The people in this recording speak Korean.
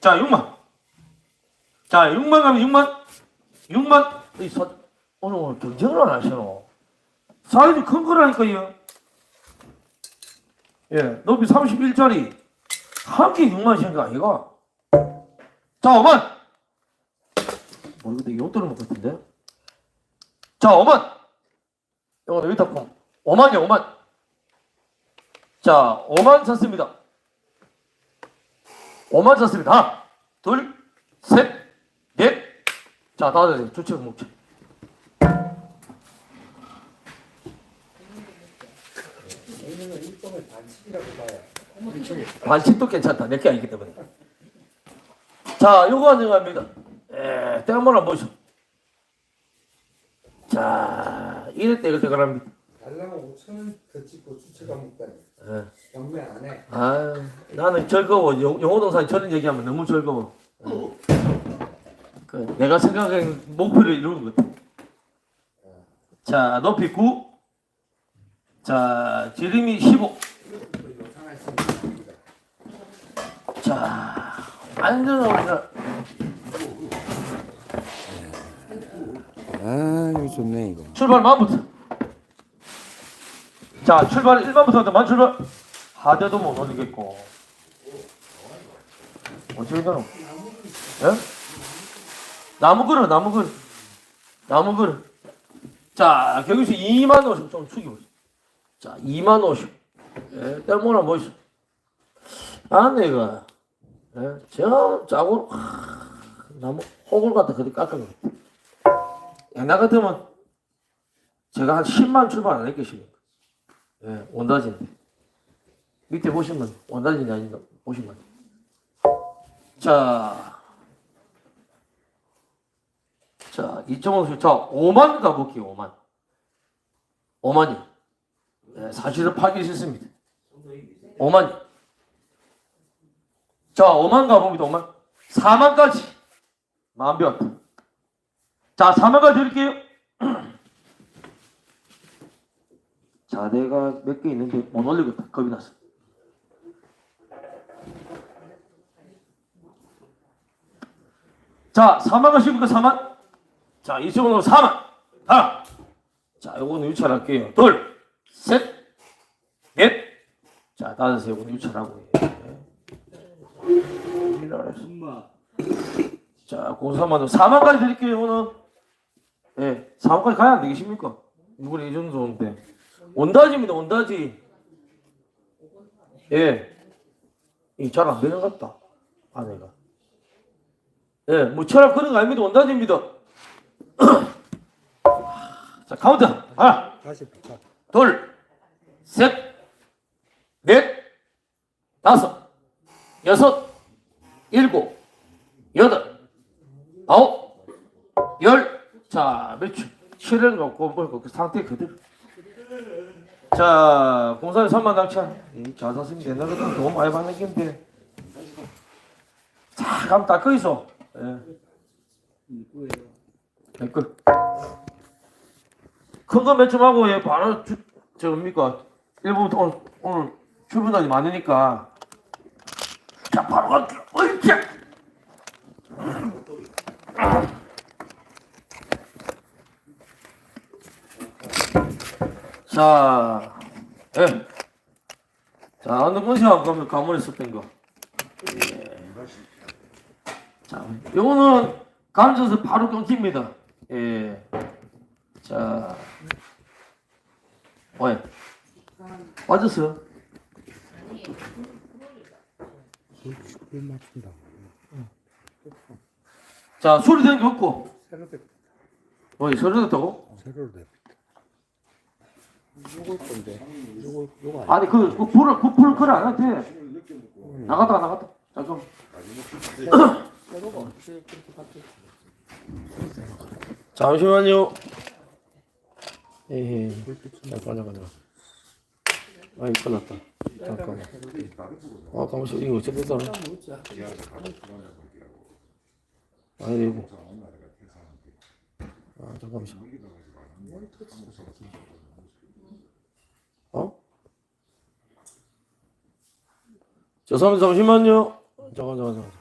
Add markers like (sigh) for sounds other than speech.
자, 6만. 자, 6만 가면 6만. 6만. 이 사, 오늘 오늘 경쟁을 안 하시노. 사이즈 큰 거라니까요. 예, 높이 31짜리. 한개 6만 씩인 거 아이가? 자, 5만. 뭐, 이거 되게 용돈을 먹을 텐데? 자, 5만. 이거 여기다 콩. 5만이요, 5만. 자, 5만 샀습니다. 5만 샀습니다. 하나, 둘, 셋, 넷. 자, 다들 먹자. 일종의 반칙이라고 봐요. 반칙도 괜찮다. 내게 아니기 때문에. 자, 요거 안정합니다. 에, 때 한번 보시오. 자, 이럴 때 이럴 때 그럽니다. 달라고 5천 원더 찍고 주체가 먹다니. 예. 경매 안 해. 아, 나는 즐거워. 영- 영어 동사 저런 얘기하면 너무 즐거워. 그 내가 생각한 목표를 이루는 것 같아. 자, 높이 9. 자, 지름이 15. 그 요상할 수 있습니다. 자, 완전 우리가 아 이거 좋네 이거. 출발 마음부터. 자, 출발 1번부터 만 출발. 하대도 못 올리겠고. 어떻게? 예? 나무 그릇, 나무 그릇. 나무 그릇. 자, 경유씨 2만 50, 좀 숙여보세요. 자, 2만 50. 예, 떼모나 뭐있어? 아, 내가, 예, 저, 짜고, 하, 나무, 호글 갖다 그리 깎아버려. 옛날 같으면 제가 한 10만 출발 안 했겠습니까? 예, 원다진데. 밑에 보시면 원다진이 아닌가 보시면. 자, 자, 2.5수, 자, 5만 가볼게요, 5만. 5만이. 예, 사실은 파기 싫습니다. 5만. 자, 5만 가봅니다, 5만. 4만까지. 만변. 자, 4만까지 드릴게요. (clears throat) 자, 내가 몇 개 있는데 못 올리겠다. 겁이 났어. 자, 4만 가십니까? 4만? 자, 이 친구는 4만. 하나. 자, 요거는 유찰할게요. 둘, 셋, 넷. 자, 다섯, 요거는 유찰하고. 엄마. 자, 고사만 4만까지 드릴게요, 오늘. 예, 4만까지 가야 안 되겠습니까? 이번에 이 정도인데. 원다지입니다, 원다지. 예. 이잘안 되는 것 같다, 아내가. 예, 뭐 철학 그런 거 아닙니다, 원다지입니다. (clears throat) 자, 카운트. 하나, 다시 붙여. 둘, 셋, 넷, 다섯, 여섯, 일곱, 여덟, 아홉, 열. 자, 매출. 칠을 놓고 뭐그 상태 그대로. 자, 공사에 3만 당천. 이, 잘 샀습니다. 옛날 같으면 돈 많이 받는 건데. 자, 가면 닦여 있어. 예. 댓글. 큰거 몇 점 하고, 예, 바로, 주, 저, 뭡니까. 일부부터 오늘, 오늘 출근단이 많으니까. 자, 바로 갈게요. 어이씨! 자, 예. 자, 어느 분시간 그러면 가문에 썼던 거. 예. 자, 요거는 감져서 바로 끊깁니다. 예. 자, 왜? 맞았어요? 꿀 맞춘다. 자, 소리 되는 게 없고. 뭐, 소리 됐다고? 새로 돼. 요걸 건데. 요거 요거. 아니, 그, 그 불을, 그 불을 해도 돼. 나갔다, 나갔다. 잠깐. 잠시만요. 에헤. 잠깐, 잠깐, 잠깐. 아이, 끝났다. 잠깐만. 아, 가만있어. 이거 어쨌든. 아이고. 아, 잠깐만. 어? 죄송합니다. 잠시만요. 잠깐, 잠깐, 잠깐.